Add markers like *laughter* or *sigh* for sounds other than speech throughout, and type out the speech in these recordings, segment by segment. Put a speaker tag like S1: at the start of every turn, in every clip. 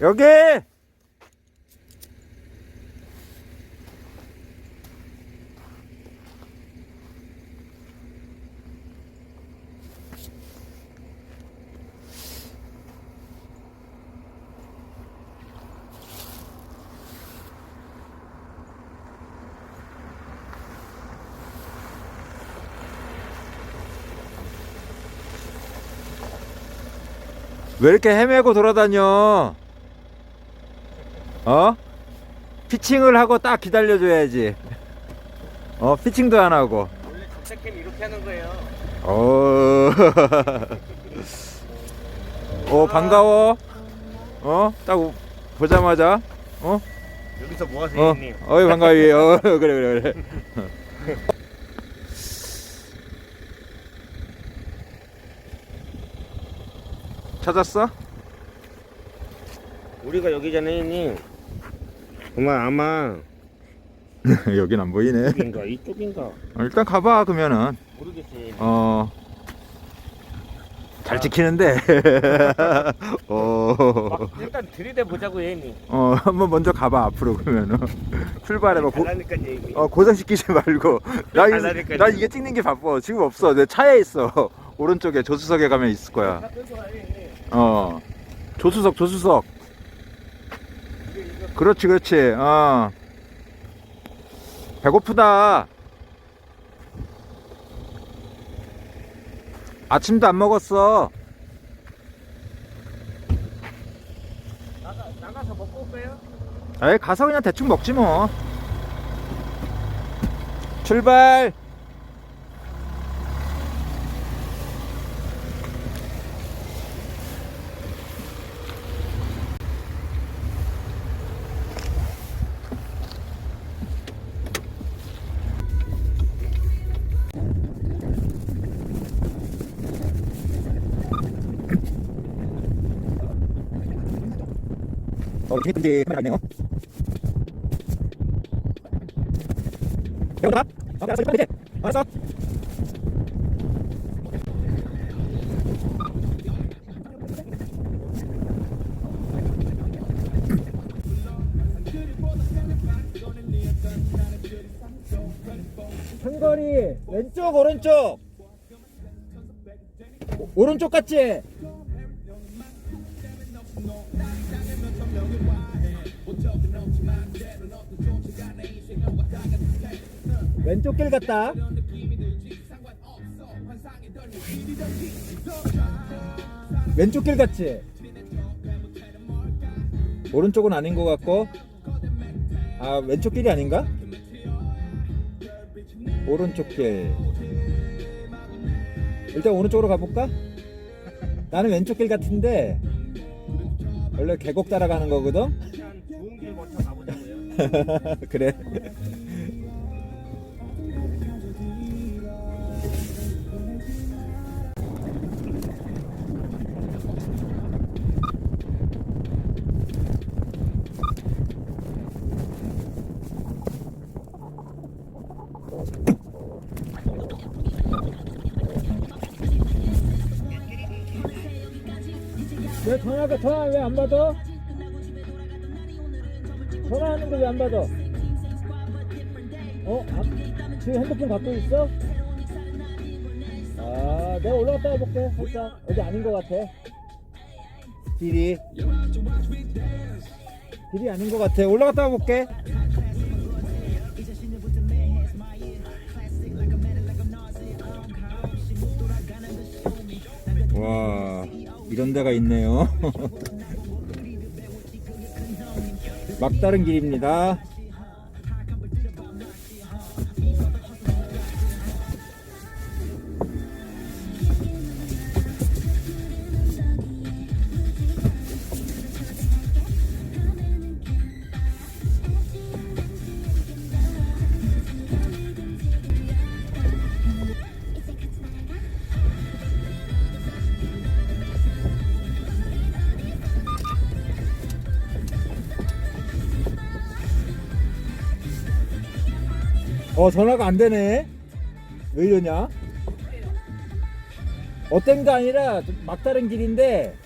S1: 여기! 왜 이렇게 헤매고 돌아다녀? 어? 피칭을 하고 딱 기다려줘야지. 어, 피칭도 안 하고.
S2: 원래 적색캠 이렇게 하는 거예요.
S1: 어, *laughs* 어 반가워. 어, 딱 오- 보자마자, 어,
S2: 여기서 뭐 하세요,
S1: 어,
S2: 형님?
S1: 어이 반가위. 어, *laughs* 그래 그래 그래. *laughs* 찾았어?
S2: 우리가 여기잖아요, 형님. 그만 아마 *laughs*
S1: 여긴 안 보이네.
S2: 이쪽인가 이쪽인가
S1: 어, 일단 가봐 그러면은.
S2: 모르겠어요.
S1: 어. 잘 지키는데. *laughs* 어.
S2: 막 일단 들이대 보자고요, 형님.
S1: 어, 한번 먼저 가봐 앞으로 그러면은. 출발해봐. 고,
S2: 달라니까 얘기.
S1: 어, 고생시키지 말고. *laughs* 나, 이. 나 이게 찍는 게 바빠. 지금 없어. 내 차에 있어. 오른쪽에 조수석에 가면 있을 거야. 어. 조수석, 조수석. 그렇지, 그렇지. 어. 배고프다. 아침도 안 먹었어.
S2: 나가 나가서 먹고 올까요?
S1: 에이, 가서 그냥 대충 먹지 뭐. 출발. 어, 재밌던데 카메라 있네요. 배우다. 어, 알았어, 빨리 돼. 알았어. 한거리 왼쪽 오른쪽 오- 오른쪽 같지? 왼쪽 길 같다. 왼쪽 길 같지? 오른쪽은 아닌 것 같고. 아, 왼쪽 길이 아닌가? 오른쪽 길. 일단 오른쪽으로 가볼까? 나는 왼쪽 길 같은데. 원래 계곡 따라가는 거거든? *laughs* 그래. 안 받아? 전화하는데 왜 안 받아? 어? 아, 지금 핸드폰 갖고 있어? 아, 내가 올라갔다 와볼게. 살짝 여기 아닌 것 같아. 길이. 길이 아닌 것 같아. 올라갔다 와볼게. 와, 이런 데가 있네요. *laughs* 막다른 길입니다. 어 전화가 안 되네. 왜 이러냐? 어떤 게 아니라 좀 막다른 길인데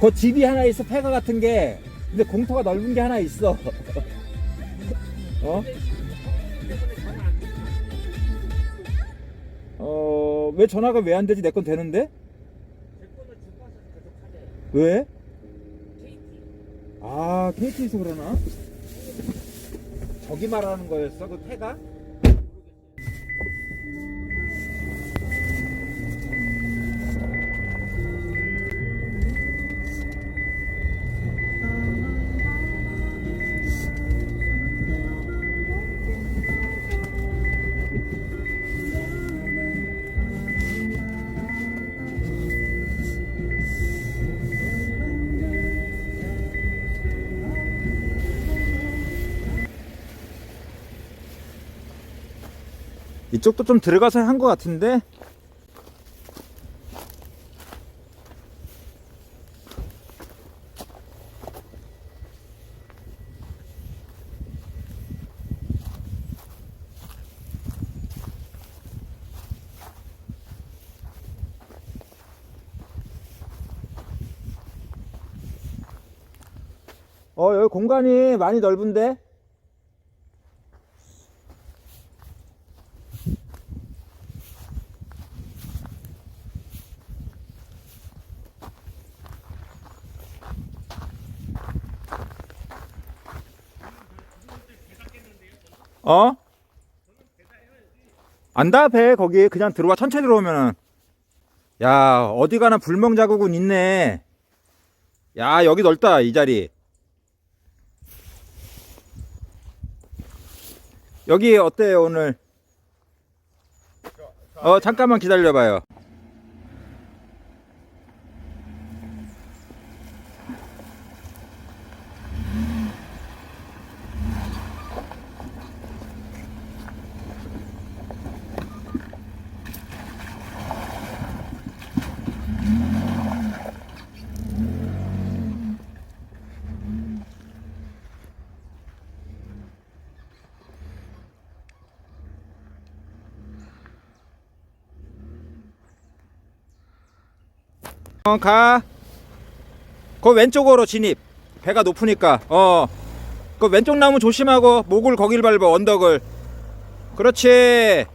S1: 그 집이 하나 있어 폐가 같은 게 근데 공터가 넓은 게 하나 있어. *laughs* 어? 어, 왜 전화가 왜 안 되지? 내 건 되는데? 왜? 아, KT에서 그러나? 저기 말하는 거였어? 그 태가? 이쪽도 좀 들어가서 한 것 같은데? 어, 여기 공간이 많이 넓은데? 어? 안다 배. 거기 그냥 들어와. 천천히 들어오면은. 야 어디 가나 불멍 자국은 있네. 야 여기 넓다 이 자리. 여기 어때요 오늘? 어 잠깐만 기다려봐요 어, 가. 그 왼쪽으로 진입. 배가 높으니까. 어. 그 왼쪽 나무 조심하고 목을 거길 밟아 언덕을. 그렇지.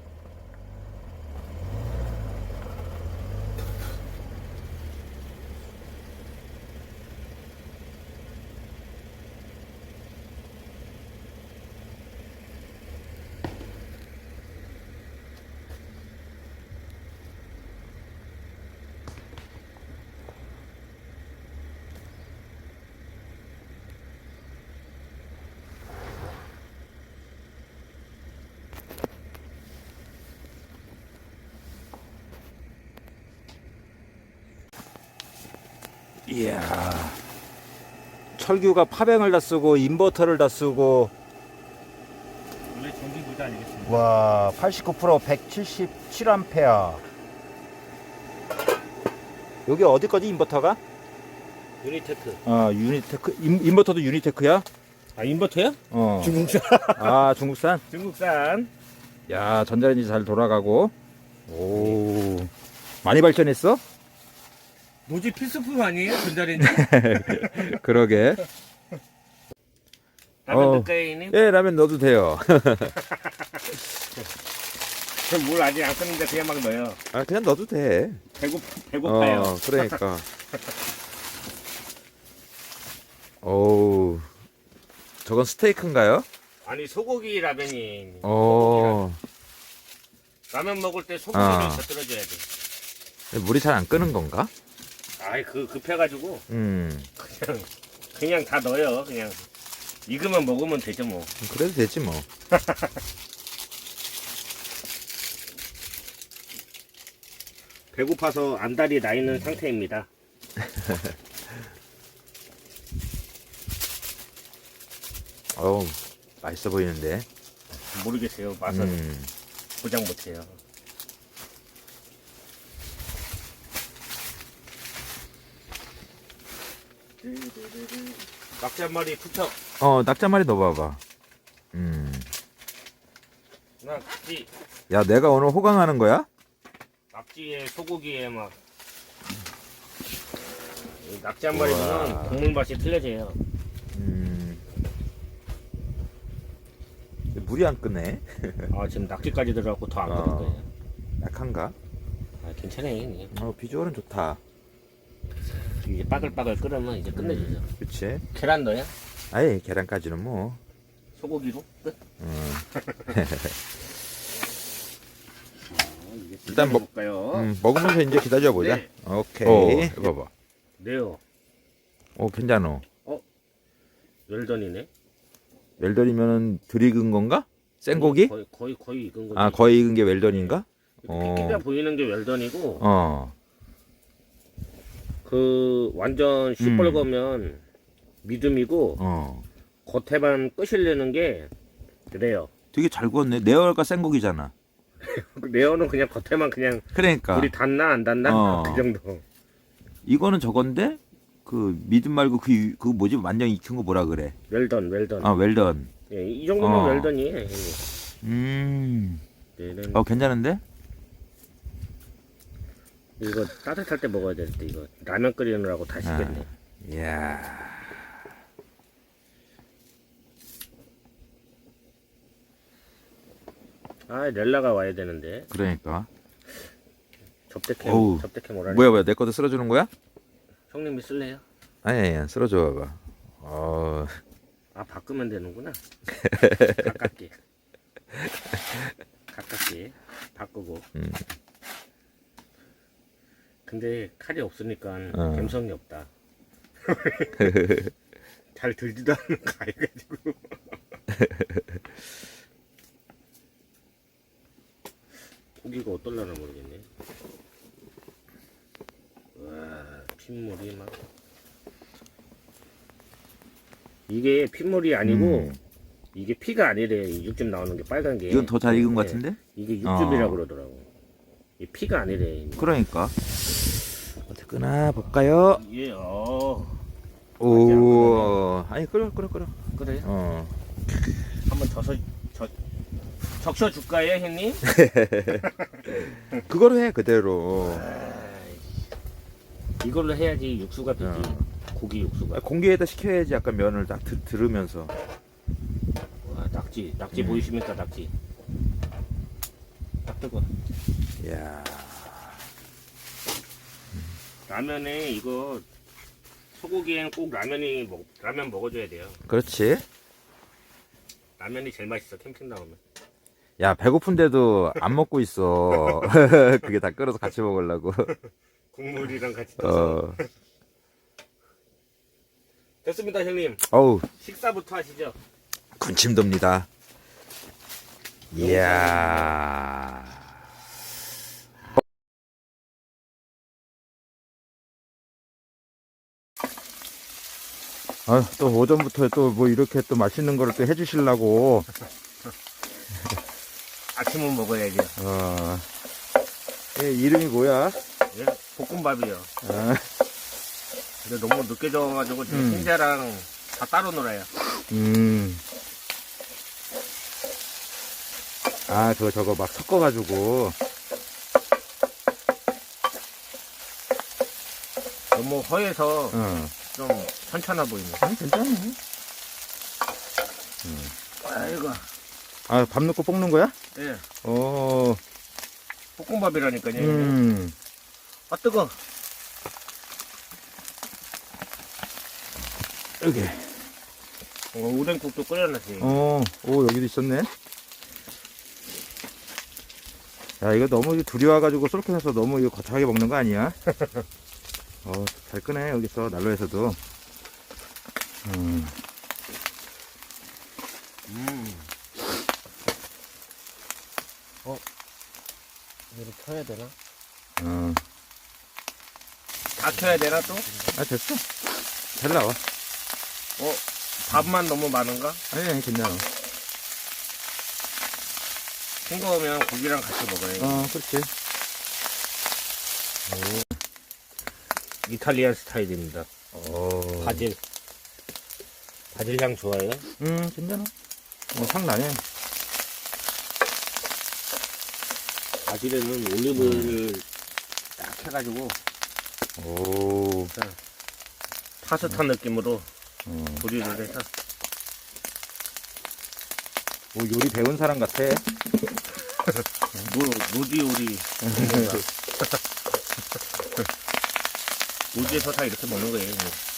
S1: 이야. 철규가 파뱅을 다 쓰고 인버터를 다 쓰고
S2: 원래 전기 부자 아니겠습니까?
S1: 와, 89% 177A. 여기 어디 거지 인버터가?
S2: 유니테크.
S1: 어, 유니테크 인, 인버터도 유니테크야?
S2: 아 인버터야?
S1: 어.
S2: 중국산.
S1: 아, 중국산? *laughs*
S2: 중국산.
S1: 야, 전자레인지 잘 돌아가고. 오. 많이 발전했어?
S2: 노지 필수품 아니에요? 전자레인지? *laughs*
S1: 그러게.
S2: 라면
S1: 어.
S2: 넣을까요?
S1: 예, 라면 넣어도 돼요. *laughs*
S2: 물 아직 안 끓는데 그냥 막 넣어요.
S1: 아, 그냥 넣어도 돼.
S2: 배고 배고파요.
S1: 어, 그러니까. 오우. 저건 스테이크인가요?
S2: 아니 소고기 라면이.
S1: 어.
S2: 라면 먹을 때 소고기를
S1: 아.
S2: 곁들여줘야 돼.
S1: 물이 잘 안 끄는 건가?
S2: 아이 그 급해가지고
S1: 음.
S2: 그냥 그냥 다 넣어요. 그냥 익으면 먹으면 되죠 뭐.
S1: 그래도 되지 뭐. *laughs*
S2: 배고파서 안달이 나 있는 상태입니다.
S1: 어우, 맛있어 보이는데.
S2: 모르겠어요. 맛은
S1: 음.
S2: 보장 못해요. 낙지 한 마리 투척.
S1: 어, 낙지 한 마리 넣어봐봐.
S2: 낙지
S1: 야, 내가 오늘 호강하는 거야?
S2: 낙지에 소고기에 막이 낙지 한 마리 보면 국물 맛이 틀려져요.
S1: 음. 물이 안 끄네.
S2: 아 지금 낙지까지 들어갖고 더안
S1: 어.
S2: 끓을 거예요.
S1: 약한가?
S2: 아 괜찮아요. 그냥.
S1: 어, 비주얼은 좋다.
S2: 이제 빠글빠글 끓으면 이제 끝내주죠.
S1: 그치?
S2: 계란 넣어요?
S1: 아예 계란까지는 뭐.
S2: 소고기로 끝.
S1: 음. *laughs* 일단
S2: 일단
S1: 먹-
S2: 먹을까요?
S1: 음, 먹으면서 이제 기다려 보자.
S2: 네.
S1: 오케이.
S3: 어, 해봐봐.
S2: 네요.
S1: 오, 괜찮어.
S2: 웰던이네.
S1: 웰던이면은 덜 익은 건가? 생 고기?
S2: 거의 거의 거의 익은 거지.
S1: 아, 거의 익은 게 웰던인가? 어.
S2: 피가 보이는 게 웰던이고
S1: 어.
S2: 그 완전 시뻘거면 믿음이고
S1: 어.
S2: 겉에만 끄실려는 게 그래요.
S1: 되게 잘 구웠네. 내얼과 생고기잖아. *laughs*
S2: 네어는 그냥 겉에만 그냥
S1: 그러니까.
S2: 우리 닿나 안 닿나
S1: 어.
S2: 그 정도.
S1: 이거는 저건데 그 믿음 말고 그, 유- 그 뭐지 완전 익힌 거 뭐라 그래?
S2: 웰던 웰던.
S1: 아 웰던.
S2: 예, 이 정도면
S1: 어.
S2: 웰던이에요.
S1: 음.
S2: 얘는
S1: 어 괜찮은데?
S2: 이거 따뜻할 때 먹어야 될때 이거 라면 끓이느라고 다 식겠네.
S1: 이야.
S2: 아 렐라가 와야 되는데
S1: 그러니까.
S2: 접대캠
S1: 어우.
S2: 접대캠 오라니.
S1: 뭐야 뭐야 내 것도 쓸어주는 거야?
S2: 형님이 쓸래요?
S1: 아니 아니 쓸어줘 봐봐. 어.
S2: 아 바꾸면 되는구나. *laughs* 가깝게. 가깝게 바꾸고.
S1: 음.
S2: 근데 칼이 없으니까
S1: 어.
S2: 감성이 없다. *laughs* 잘 들지도 않는 가해가지고. *laughs* 고기가 어떨라나 모르겠네. 와 핏물이 막. 이게 핏물이 아니고
S1: 음.
S2: 이게 피가 아니래. 이 육즙 나오는 게 빨간 게.
S1: 이건 더 잘 익은 것
S2: 네.
S1: 같은데?
S2: 이게 육즙이라고
S1: 어.
S2: 그러더라고. 이 피가 아니래.
S1: 그러니까. 끄나 볼까요?
S2: 예, 어.
S1: 오. 아니 끓여 끓여 끓여.
S2: 그래.
S1: 어.
S2: 한번 져서 저 적셔 줄까요, 형님? *laughs*
S1: 그거로 해 그대로.
S2: 이걸로 해야지 육수가 되지.
S1: 어.
S2: 고기 육수가.
S1: 아, 공기에다 식혀야지 약간 면을 딱 드, 들으면서.
S2: 와, 낙지, 낙지
S1: 음.
S2: 보이십니까, 낙지? 딱 뜨거.
S1: 이야.
S2: 라면에 이거 소고기엔 꼭 라면이 먹, 라면 먹어줘야 돼요.
S1: 그렇지.
S2: 라면이 제일 맛있어 캠핑 나오면.
S1: 야 배고픈데도 안 먹고 있어. *laughs* 그게 다 끓여서 같이 먹으려고.
S2: 국물이랑 같이 떠서.
S1: 어.
S2: 됐습니다, 형님.
S1: 어우
S2: 식사부터 하시죠.
S1: 군침 돕니다. 이야. 아, 또 오전부터 또 뭐 이렇게 또 맛있는 거를 또 해주시려고. *laughs*
S2: 아침은 먹어야죠.
S1: 어. 얘 이름이 뭐야?
S2: 예? 볶음밥이요.
S1: 아,
S2: 근데 너무 늦게 져가지고 지금
S1: 음.
S2: 형제랑 다 따로 놀아요.
S1: 음. 아, 그거 저거 막 섞어가지고.
S2: 너무 허해서
S1: 어.
S2: 좀 천천해 보이네.
S1: 아니, 괜찮아.
S2: 아이고.
S1: 아, 밥 넣고 볶는 거야?
S2: 예.
S1: 어,
S2: 볶음밥이라니까요.
S1: 음.
S2: 아 뜨거.
S1: 여기.
S2: 어, 오뎅국도 끓여놨어요.
S1: 어, 오, 여기도 있었네. 야, 이거 너무 둘이 와가지고 쏠해서 너무 이거 거창하게 먹는 거 아니야? *laughs* 어, 잘 끄네, 여기서, 난로에서도. 음,
S2: 음. 어. 이거 켜야 되나?
S1: 어.
S2: 다 켜야 되나 또?
S1: 아, 됐어. 잘 나와.
S2: 어. 밥만 너무 많은가?
S1: 아니, 아니, 괜찮아.
S2: 싱거우면 고기랑 같이 먹어요.
S1: 어, 그렇지.
S2: 이탈리안 스타일입니다.
S1: 어.
S2: 바질. 바질 향 좋아요?
S1: 음, 괜찮아. 어, 향 나네.
S2: 바질에는 올리브를 딱 해가지고
S1: 오.
S2: 파스타 느낌으로
S1: 음.
S2: 조리를 해서
S1: 오 요리 배운 사람 같아.
S2: 노, 노지 요리 *laughs* 노지에서 다 이렇게 먹는 거예요 뭐.